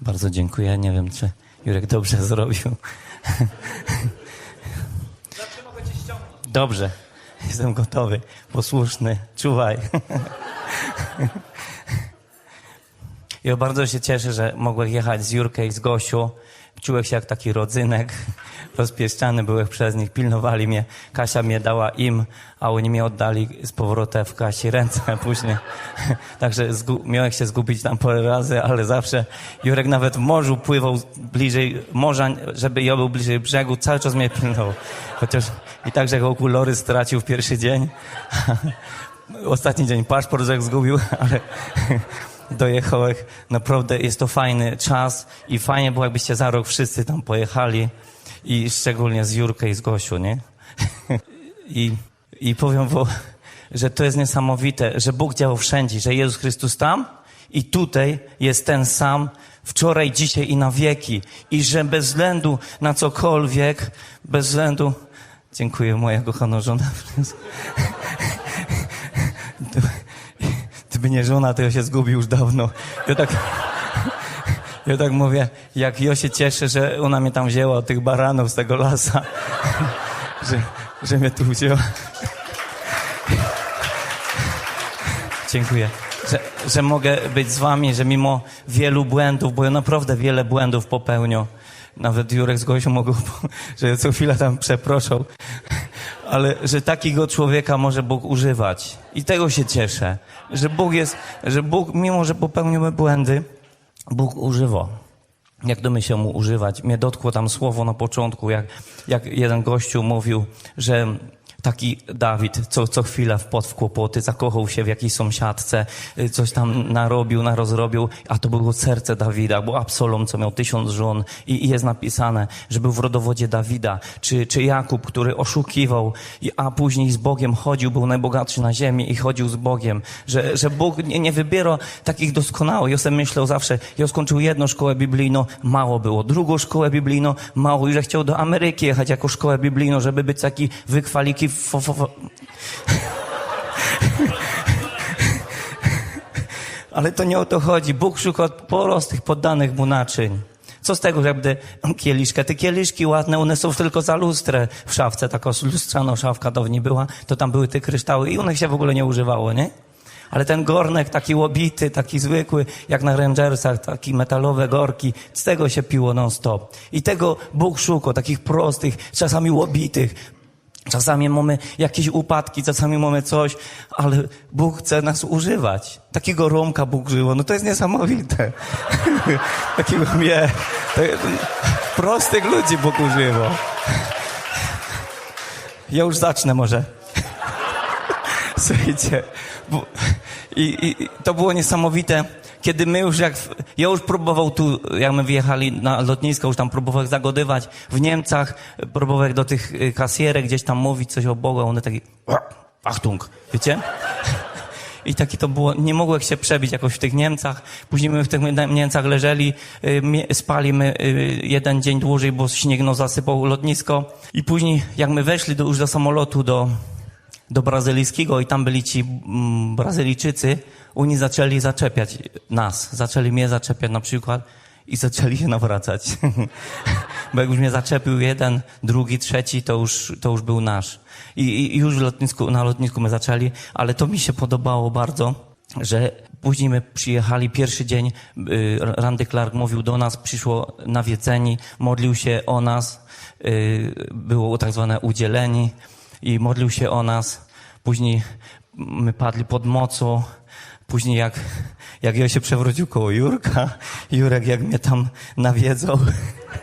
Bardzo dziękuję. Nie wiem, czy Jurek dobrze zrobił. Dobrze. Jestem gotowy, posłuszny. Czuwaj. Ja bardzo się cieszę, że mogłem jechać z Jurkę i z Gosiu. Czułem się jak taki rodzynek. Rozpieszczany byłem przez nich, pilnowali mnie. Kasia mnie dała im, a oni mnie oddali z powrotem w Kasi ręce później. Także miałem się zgubić tam parę razy, ale zawsze Jurek nawet w morzu pływał bliżej morza, żeby ja był bliżej brzegu. Cały czas mnie pilnował. Chociaż i tak, że okulory stracił w pierwszy dzień. Ostatni dzień paszport jak zgubił, ale dojechałem. Naprawdę jest to fajny czas i fajnie było, jakbyście za rok wszyscy tam pojechali i szczególnie z Jurkę i z Gosiu, nie? I, i powiem wam, że to jest niesamowite, że Bóg działał wszędzie, że Jezus Chrystus tam i tutaj jest ten sam wczoraj, dzisiaj i na wieki. I że bez względu na cokolwiek, bez względu... Dziękuję, moja kochana żona. Gdyby nie żona, to ja się zgubił już dawno. Ja tak, ja tak mówię, jak ja się cieszę, że ona mnie tam wzięła od tych baranów z tego lasa, że, że mnie tu wzięła. Dziękuję. Że, że mogę być z wami, że mimo wielu błędów, bo ja naprawdę wiele błędów popełnię. Nawet Jurek z Gosią mogą, że co chwilę tam przeproszą. Ale że takiego człowieka może Bóg używać. I tego się cieszę. Że Bóg jest, że Bóg, mimo że popełnimy błędy, Bóg używa. Jak do my się mu używać? Mnie dotkło tam słowo na początku, jak, jak jeden gościu mówił, że taki Dawid co, co chwilę wpadł w kłopoty, zakochał się w jakiejś sąsiadce, y, coś tam narobił, narozrobił, a to było serce Dawida, bo Absalom, co miał tysiąc żon i, i jest napisane, że był w rodowodzie Dawida, czy, czy Jakub, który oszukiwał, a później z Bogiem chodził, był najbogatszy na ziemi i chodził z Bogiem, że, że Bóg nie, nie wybiera takich doskonałych. Ja sobie myślał zawsze, ja skończył jedną szkołę biblijną, mało było, drugą szkołę biblijną, mało. I że chciał do Ameryki jechać jako szkołę biblijną, żeby być taki wykwaliki fo, fo, fo. Ale to nie o to chodzi. Bóg szuka prostych, poddanych mu naczyń. Co z tego, że będę kieliszkę? Te kieliszki ładne, one są tylko za lustrę w szafce. Taka lustrzana szafka dawniej była, to tam były te kryształy i one się w ogóle nie używało, nie? Ale ten gornek taki łobity, taki zwykły, jak na Rangersach, taki metalowe gorki, z tego się piło non stop. I tego Bóg szuka, takich prostych, czasami łobitych, Czasami mamy jakieś upadki, czasami mamy coś, ale Bóg chce nas używać. Takiego Romka Bóg żyło, no to jest niesamowite. Takiego mnie, prostych ludzi Bóg używa. Ja już zacznę może. Słuchajcie, bo, i, i to było niesamowite, kiedy my już jak, ja już próbował tu, jak my wyjechali na lotnisko, już tam próbował zagodywać w Niemcach, próbował do tych y, kasjerek gdzieś tam mówić coś o Bogu, a one taki, Achtung, wiecie? I taki to było, nie mogłem się przebić jakoś w tych Niemcach. Później my w tych Niemcach leżeli, y, spali my y, jeden dzień dłużej, bo śnieg no zasypał lotnisko. I później, jak my weszli do, już do samolotu, do, do brazylijskiego i tam byli ci mm, Brazylijczycy, oni zaczęli zaczepiać nas. Zaczęli mnie zaczepiać na przykład i zaczęli się nawracać. Bo jak już mnie zaczepił jeden, drugi, trzeci, to już, to już był nasz. I, i już lotnisku, na lotnisku my zaczęli, ale to mi się podobało bardzo, że później my przyjechali, pierwszy dzień, y, Randy Clark mówił do nas, przyszło nawiedzeni, modlił się o nas, y, było tak zwane udzieleni i modlił się o nas. Później my padli pod mocą. Później jak, jak ja się przewrócił koło Jurka, Jurek jak mnie tam nawiedzał,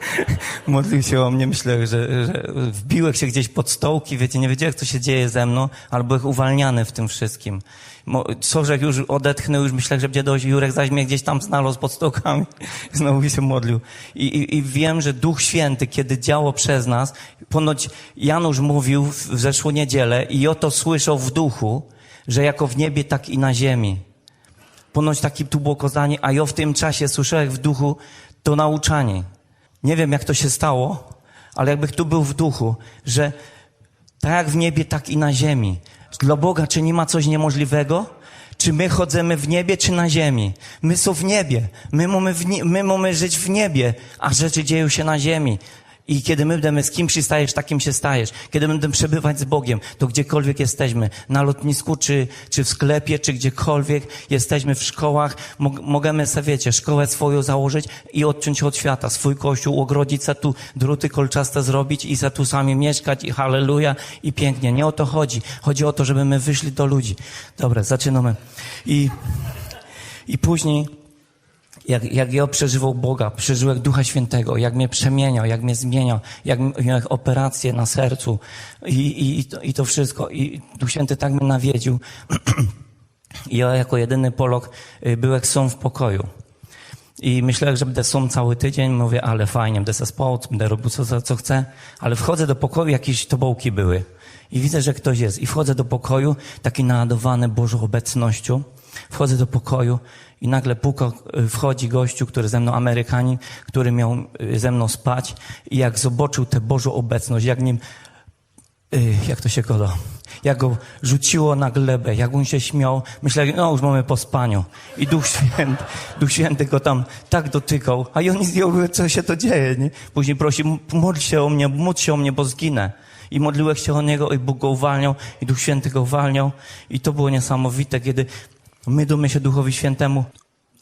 modlił się o mnie, myślę, że, że wbiłem się gdzieś pod stołki, wiecie, nie wiedziałem, co się dzieje ze mną, ale byłem uwalniany w tym wszystkim. Jak już odetchnął, już myślałem, że będzie dojść, Jurek zaś mnie gdzieś tam znalazł pod stołkami, znowu się modlił. I, i, I wiem, że Duch Święty, kiedy działo przez nas, ponoć Janusz mówił w zeszłą niedzielę i oto słyszał w duchu, że jako w niebie, tak i na ziemi. Ponoć takie tu było a ja w tym czasie słyszałem w duchu to nauczanie. Nie wiem, jak to się stało, ale jakbych tu był w duchu, że tak jak w niebie, tak i na ziemi. Dla Boga, czy nie ma coś niemożliwego? czy my chodzimy w niebie, czy na ziemi. My są w niebie. My mamy, w nie, my mamy żyć w niebie, a rzeczy dzieją się na ziemi. I kiedy my będziemy z kim przystajesz, takim się stajesz. Kiedy będziemy przebywać z Bogiem, to gdziekolwiek jesteśmy, na lotnisku, czy, czy w sklepie, czy gdziekolwiek jesteśmy w szkołach, możemy sobie, wiecie, szkołę swoją założyć i odciąć od świata, swój kościół, ogrodzić se tu druty kolczaste zrobić i se tu sami mieszkać i halleluja i pięknie. Nie o to chodzi. Chodzi o to, żeby my wyszli do ludzi. Dobra, zaczynamy. I, i później jak, jak ja przeżywał Boga, przeżyłem Ducha Świętego, jak mnie przemieniał, jak mnie zmieniał, jak miałem operacje na sercu i, i, i, to, i to wszystko. I Duch Święty tak mnie nawiedził. I ja jako jedyny Polok y, byłem są w pokoju. I myślałem, że będę są cały tydzień. Mówię, ale fajnie, będę se spał, będę robił co, co chcę. Ale wchodzę do pokoju, jakieś tobołki były. I widzę, że ktoś jest. I wchodzę do pokoju, taki naładowany Bożą obecnością. Wchodzę do pokoju i nagle puka, wchodzi gościu, który ze mną, Amerykanin, który miał y, ze mną spać i jak zobaczył tę Bożą obecność, jak nim, y, jak to się koda, jak go rzuciło na glebę, jak on się śmiał, myślałem, no już mamy po spaniu. I Duch Święty, Duch Święty go tam tak dotykał, a on nic nie mówił, co się to dzieje, nie? Później prosi, módl się o mnie, módl się o mnie, bo zginę. I modliłeś się o niego i Bóg go uwalniał i Duch Święty go uwalniał. I to było niesamowite, kiedy My dumy się Duchowi Świętemu,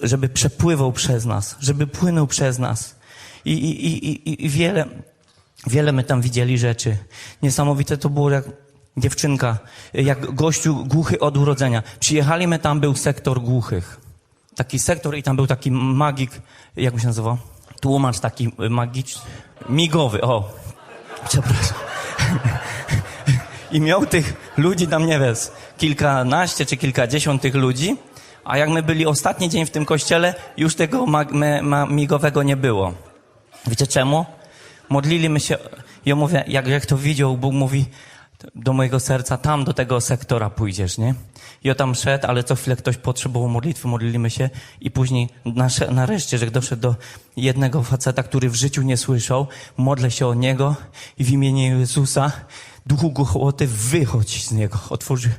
żeby przepływał przez nas, żeby płynął przez nas. I, i, i, i wiele, wiele my tam widzieli rzeczy. Niesamowite to było jak dziewczynka, jak gościu głuchy od urodzenia. Przyjechali my tam, był sektor głuchych. Taki sektor i tam był taki magik, jak się nazywał? Tłumacz taki magiczny, migowy, o. Przepraszam. I miał tych ludzi tam, nie wiem, kilkanaście czy kilkadziesiąt tych ludzi, a jak my byli ostatni dzień w tym kościele, już tego migowego nie było. Wiecie czemu? Modlili my się, ja mówię, jak, jak to widział, Bóg mówi do mojego serca, tam do tego sektora pójdziesz, nie? Ja tam szedł, ale co chwilę ktoś potrzebował modlitwy, modliliśmy się i później nasze, nareszcie, że doszedł do jednego faceta, który w życiu nie słyszał, modlę się o niego i w imieniu Jezusa duchu głuchoty, wychodź z niego. Otworzył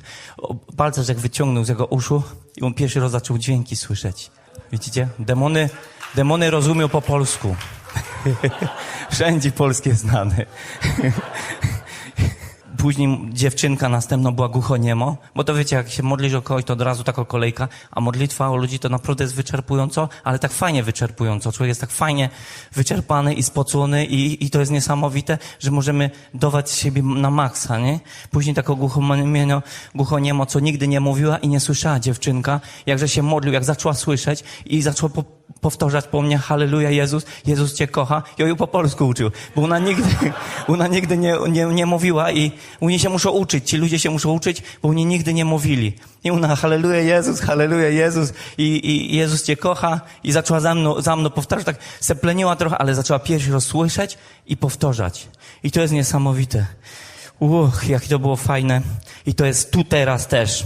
palce, jak wyciągnął z jego uszu i on pierwszy raz zaczął dźwięki słyszeć. Widzicie? Demony, demony rozumią po polsku. Wszędzie polskie znane. Później dziewczynka następna była głuchoniemo, bo to wiecie, jak się modlisz o kogoś, to od razu taka kolejka, a modlitwa o ludzi to naprawdę jest wyczerpująco, ale tak fajnie wyczerpująco. Człowiek jest tak fajnie wyczerpany i spocony i, i to jest niesamowite, że możemy dawać siebie na maksa, nie? Później taką głuchoniemo, głuchoniemo, co nigdy nie mówiła i nie słyszała dziewczynka, jakże się modlił, jak zaczęła słyszeć i zaczęła po, powtarzać po mnie, halleluja Jezus, Jezus Cię kocha. Ja ją po polsku uczył, bo ona nigdy, ona nigdy nie, nie, nie mówiła i oni się muszą uczyć, ci ludzie się muszą uczyć, bo oni nigdy nie mówili. I ona, halleluja Jezus, halleluja Jezus i, i Jezus Cię kocha i zaczęła za mną, za mną powtarzać, tak sepleniła trochę, ale zaczęła pierwszy raz słyszeć i powtarzać. I to jest niesamowite. Uch, jak to było fajne. I to jest tu teraz też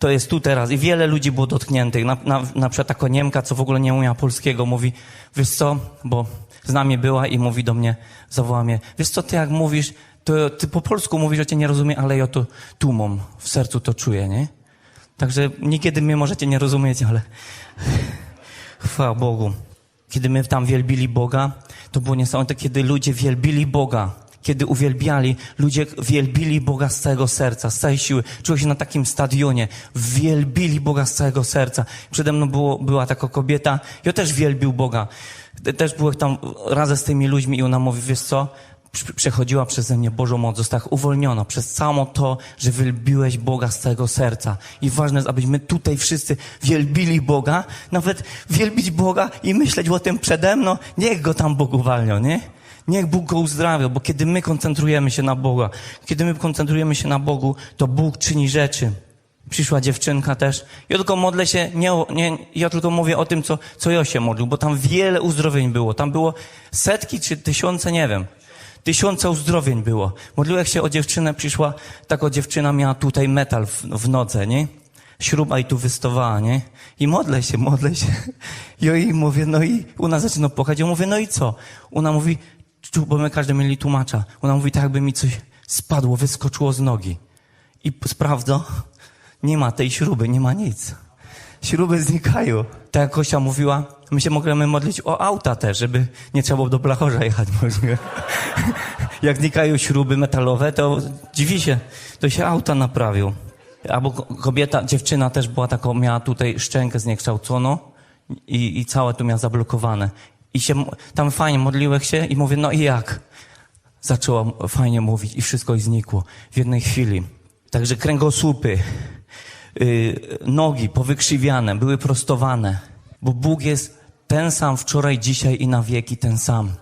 to jest tu teraz. I wiele ludzi było dotkniętych. Na, na, na przykład taka Niemka, co w ogóle nie umiała polskiego, mówi, wiesz co, bo z nami była i mówi do mnie, zawoła mnie, wiesz co, ty jak mówisz, to ty po polsku mówisz, że cię nie rozumiem, ale ja to tłumom, w sercu to czuję, nie? Także niekiedy mnie możecie nie rozumieć, ale chwała Bogu. Kiedy my tam wielbili Boga, to było niesamowite, kiedy ludzie wielbili Boga kiedy uwielbiali, ludzie wielbili Boga z całego serca, z całej siły. Czułem się na takim stadionie. Wielbili Boga z całego serca. Przede mną było, była taka kobieta. Ja też wielbił Boga. Też byłem tam razem z tymi ludźmi i ona mówi, wiesz co? Przechodziła przeze mnie Bożą moc, została uwolniona przez samo to, że wielbiłeś Boga z całego serca. I ważne jest, abyśmy tutaj wszyscy wielbili Boga, nawet wielbić Boga i myśleć o tym przede mną, niech go tam Bóg uwalnia, nie? Niech Bóg go uzdrawia, bo kiedy my koncentrujemy się na Boga, kiedy my koncentrujemy się na Bogu, to Bóg czyni rzeczy. Przyszła dziewczynka też. Ja tylko modlę się, nie, nie, ja tylko mówię o tym, co, co ja się modlił, bo tam wiele uzdrowień było. Tam było setki czy tysiące, nie wiem. Tysiące uzdrowień było. Modliłem się o dziewczynę, przyszła, taka dziewczyna miała tutaj metal w, w nodze, nie? Śruba i tu wystawała, nie? I modlę się, modlę się. Ja jej mówię, no i ona zaczyna płakać. Ja mówię, no i co? Ona mówi, bo my każdy mieli tłumacza. Ona mówi, tak jakby mi coś spadło, wyskoczyło z nogi. I sprawdza, Nie ma tej śruby, nie ma nic. Śruby znikają. Tak jak Kosia mówiła, my się możemy modlić o auta też, żeby nie trzeba było do Blachorza jechać. Jak znikają śruby metalowe, to dziwi się, to się auta naprawią. Albo ko- kobieta, dziewczyna też była taką, miała tutaj szczękę zniekształconą i, i całe to miała zablokowane. I się, tam fajnie modliłeś się i mówię, no i jak? Zaczęła fajnie mówić i wszystko jej znikło w jednej chwili. Także kręgosłupy, yy, nogi powykrzywiane, były prostowane, bo Bóg jest ten sam wczoraj, dzisiaj i na wieki ten sam.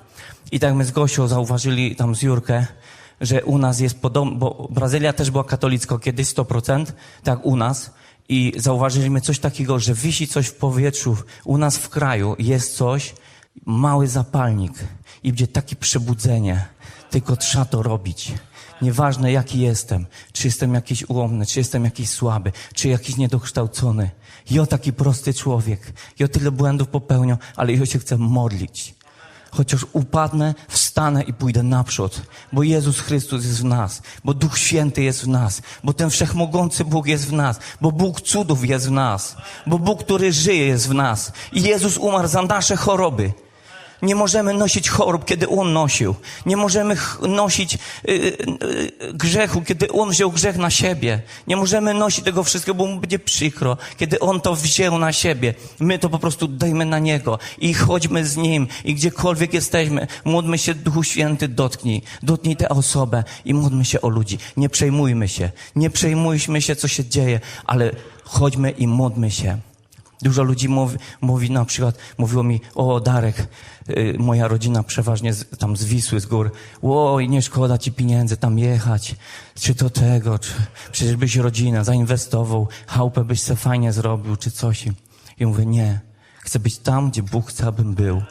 I tak my z Gosią zauważyli tam z Jurkę, że u nas jest podobno, bo Brazylia też była katolicka kiedyś 100%, tak u nas. I zauważyliśmy coś takiego, że wisi coś w powietrzu. U nas w kraju jest coś, mały zapalnik i będzie takie przebudzenie. Tylko trzeba to robić. Nieważne jaki jestem, czy jestem jakiś ułomny, czy jestem jakiś słaby, czy jakiś niedokształcony. Ja taki prosty człowiek. Ja tyle błędów popełniam, ale ja się chcę modlić. Chociaż upadnę, wstanę i pójdę naprzód, bo Jezus Chrystus jest w nas, bo Duch Święty jest w nas, bo ten wszechmogący Bóg jest w nas, bo Bóg cudów jest w nas, bo Bóg, który żyje, jest w nas. I Jezus umarł za nasze choroby. Nie możemy nosić chorób, kiedy On nosił. Nie możemy nosić y, y, y, grzechu, kiedy On wziął grzech na siebie. Nie możemy nosić tego wszystkiego, bo Mu będzie przykro, kiedy On to wziął na siebie. My to po prostu dajmy na Niego i chodźmy z Nim i gdziekolwiek jesteśmy, módlmy się, Duchu Święty, dotknij. Dotknij tę osobę i módlmy się o ludzi. Nie przejmujmy się. Nie przejmujmy się, co się dzieje, ale chodźmy i módlmy się. Dużo ludzi mówi, mówi na przykład, mówiło mi, o Darek, y, moja rodzina przeważnie z, tam z Wisły, z gór, oj, nie szkoda ci pieniędzy tam jechać, czy to tego, czy przecież byś rodzinę zainwestował, chałupę byś se fajnie zrobił, czy coś. I mówię, nie, chcę być tam, gdzie Bóg chce, abym był.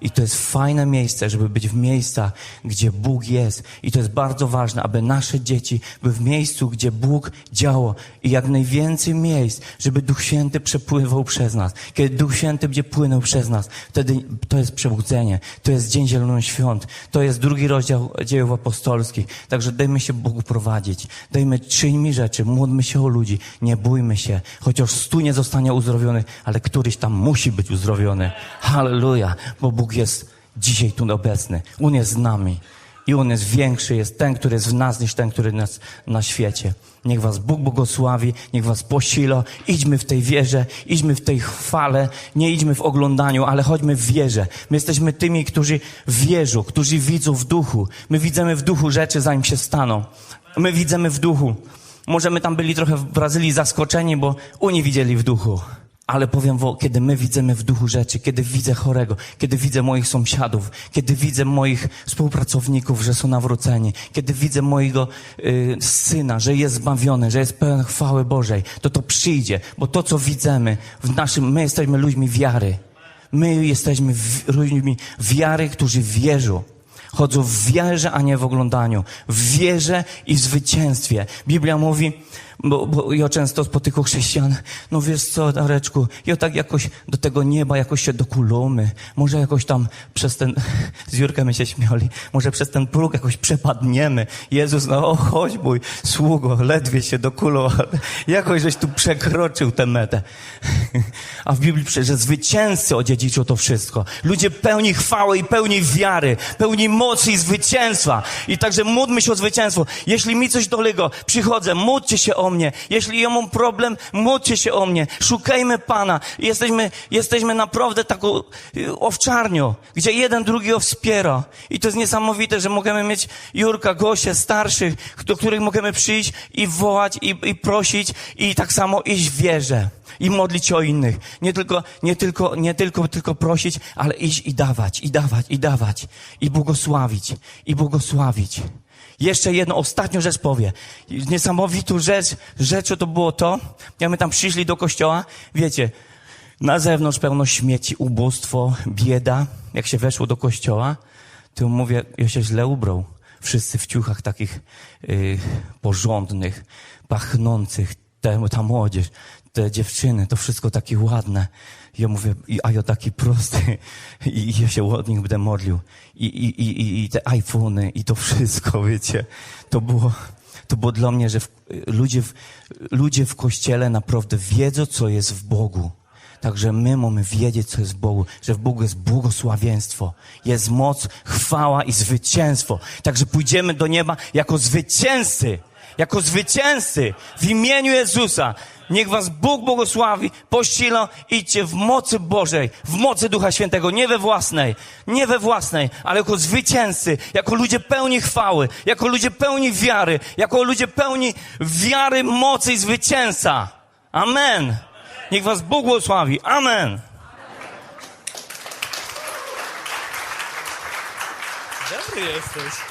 I to jest fajne miejsce, żeby być w miejscach, gdzie Bóg jest. I to jest bardzo ważne, aby nasze dzieci były w miejscu, gdzie Bóg działał. I jak najwięcej miejsc, żeby Duch Święty przepływał przez nas. Kiedy Duch Święty będzie płynął przez nas, wtedy to jest przebudzenie. To jest Dzień Zielonych Świąt. To jest drugi rozdział dziejów apostolskich. Także dajmy się Bogu prowadzić. Dajmy, czyńmy rzeczy, módlmy się o ludzi. Nie bójmy się. Chociaż stu nie zostanie uzdrowiony, ale któryś tam musi być uzdrowiony. Halleluja. Bo Bóg jest dzisiaj tu obecny. On jest z nami. I On jest większy, jest ten, który jest w nas, niż ten, który jest na świecie. Niech Was Bóg błogosławi, niech Was posila. Idźmy w tej wierze, idźmy w tej chwale, nie idźmy w oglądaniu, ale chodźmy w wierze. My jesteśmy tymi, którzy wierzą, którzy widzą w duchu. My widzimy w duchu rzeczy, zanim się staną. My widzimy w duchu. Może my tam byli trochę w Brazylii zaskoczeni, bo oni widzieli w duchu. Ale powiem, wo- kiedy my widzimy w duchu rzeczy, kiedy widzę chorego, kiedy widzę moich sąsiadów, kiedy widzę moich współpracowników, że są nawróceni, kiedy widzę mojego y, syna, że jest zbawiony, że jest pełen chwały Bożej, to to przyjdzie, bo to, co widzimy w naszym, my jesteśmy ludźmi wiary. My jesteśmy w, ludźmi wiary, którzy wierzą. Chodzą w wierze, a nie w oglądaniu. W wierze i w zwycięstwie. Biblia mówi, bo, bo ja często spotykam chrześcijan, no wiesz co, Dareczku, ja tak jakoś do tego nieba jakoś się dokulamy. Może jakoś tam przez ten, z Jurkiem my się śmiali, może przez ten próg jakoś przepadniemy. Jezus, no o, chodź mój sługo, ledwie się dokulał, ale jakoś żeś tu przekroczył tę metę. A w Biblii pisze, że zwycięzcy odziedziczą to wszystko. Ludzie pełni chwały i pełni wiary, pełni mocy i zwycięstwa. I także módlmy się o zwycięstwo. Jeśli mi coś dolega, przychodzę, módlcie się o mnie. Jeśli ja mam problem, módlcie się o mnie. Szukajmy Pana. Jesteśmy, jesteśmy naprawdę taką y, owczarnią, gdzie jeden drugiego wspiera. I to jest niesamowite, że możemy mieć Jurka, Gosię, starszych, do których możemy przyjść i wołać i, i prosić i tak samo iść w wierze i modlić się o innych. Nie tylko, nie tylko, nie tylko, tylko prosić, ale iść i dawać, i dawać, i dawać. I błogosławić, i błogosławić. Jeszcze jedną, ostatnią rzecz powie. Niesamowitą rzecz, rzeczą to było to, jak my tam przyszli do kościoła, wiecie, na zewnątrz pełno śmieci, ubóstwo, bieda. Jak się weszło do kościoła, to mówię, ja się źle ubrał. Wszyscy w ciuchach takich y, porządnych, pachnących, te, ta młodzież, te dziewczyny, to wszystko takie ładne. Ja mówię, a ja taki prosty i, i ja się od nich będę modlił. I, i, i- i te iPhony i to wszystko, wiecie, to było, to było dla mnie, że w, ludzie, w, ludzie w kościele naprawdę wiedzą, co jest w Bogu. Także my mamy wiedzieć, co jest w Bogu, że w Bogu jest błogosławieństwo, jest moc, chwała i zwycięstwo. Także pójdziemy do nieba jako zwycięzcy, jako zwycięzcy w imieniu Jezusa. Niech was Bóg błogosławi, pościla, idźcie w mocy Bożej, w mocy Ducha Świętego, nie we własnej, nie we własnej, ale jako zwycięzcy, jako ludzie pełni chwały, jako ludzie pełni wiary, jako ludzie pełni wiary, mocy i zwycięzca. Amen. Niech was Bóg błogosławi. Amen. Dobry jesteś.